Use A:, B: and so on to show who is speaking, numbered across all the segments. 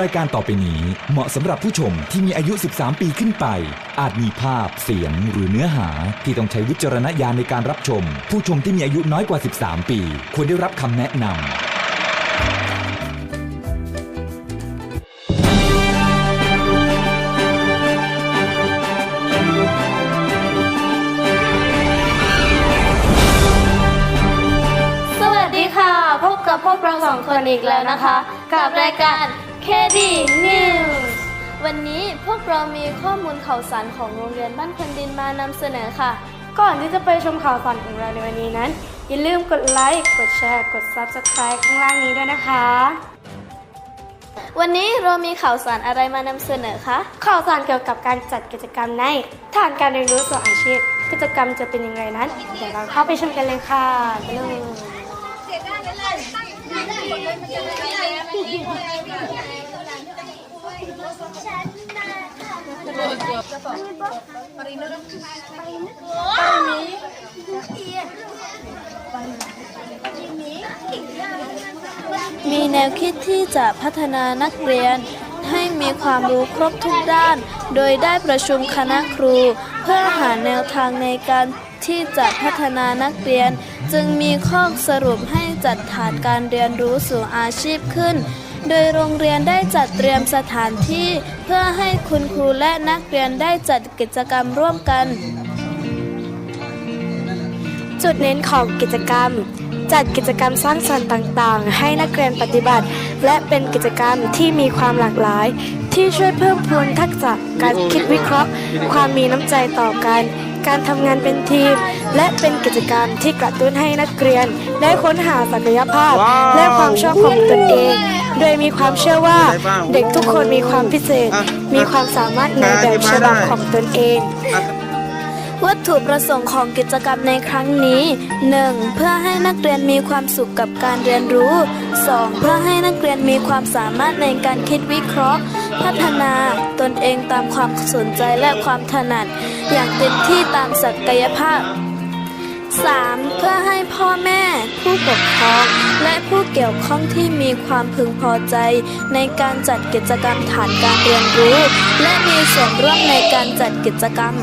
A: รายการต่อไปนี้เหมาะสำหรับผู้ชมที่มีอายุ 13 ปีขึ้นไป อาจมีภาพ เสียงหรือเนื้อหาที่ต้องใช้วิจารณญาณในการรับชม ผู้ชมที่มีอายุน้อยกว่า 13 ปี ควรได้รับคำแนะนำ
B: สวัสดีค่ะ พบกับพวกเราสองคนอีกแล้วนะคะ กับรายการ KD News วันนี้พวกเรามีข้อมูลข่าวสารของโรงเรียนบ้านคนดินมานำเสนอค่ะ
C: ก่อนที่จะไปชมข่าวสารของเราในวันนี้นั้น อย่าลืมกดไลค์ กดแชร์ กด Subscribe ข้างล่างนี้ด้วยนะคะ
B: วันนี้เรามีข่าวสารอะไรมานำเสนอคะ
C: ข่าวสารเกี่ยวกับการจัดกิจกรรมในฐานการเรียนรู้สู่อาชีพ กิจกรรมจะเป็นยังไงนั้น เดี๋ยวเราเข้าไปชมกันเลยค่ะไปเลย
B: มีแนวคิดที่จะพัฒนานักเรียนให้มีความรู้ครบทุกด้าน โดยได้ประชุมคณะครู เพื่อหาแนวทางในการ ที่จะพัฒนานักเรียน จึงมีข้อสรุปให้จัดฐานการเรียนรู้สู่อาชีพขึ้น โดยโรงเรียนได้จัดเตรียมสถานที่เพื่อให้คุณครูและนักเรียนได้จัดกิจกรรมร่วมกัน
C: จุดเน้นของกิจกรรมจัดกิจกรรมสร้างสรรค์ต่างๆ ให้นักเรียนปฏิบัติ และเป็นกิจกรรมที่มีความหลากหลาย ที่ช่วยเพิ่มพูนทักษะการคิดวิเคราะห์ ความมีน้ำใจต่อกัน การทำงานเป็นทีม และเป็นกิจกรรมที่กระตุ้นให้นักเรียน ได้ค้นหาศักยภาพ และความชอบของตนเอง โดยมีความเชื่อว่าเด็กทุกคนมีความพิเศษ มีความสามารถในแบบฉบับของตนเอง
B: วัตถุประสงค์ของกิจกรรมในครั้งนี้ 1. เพื่อให้นักเรียนมีความสุขกับการเรียนรู้ 2. เพื่อให้นักเรียนมีความสามารถในการคิดวิเคราะห์ พัฒนาตนเองตามความสนใจและความถนัด อย่างเต็มที่ตามศักยภาพ 3. เพื่อให้พ่อแม่ ผู้ปกครอง และผู้เกี่ยวข้องที่มีความพึงพอใจ ในการจัดกิจกรรมฐานการเรียนรู้ และมีส่วนร่วมในการจัดกิจกรรม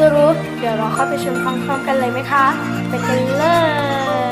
C: จะรู้ เดี๋ยวเราเข้าไปชมพร้อมๆกันเลยไหมคะ ไปกันเลย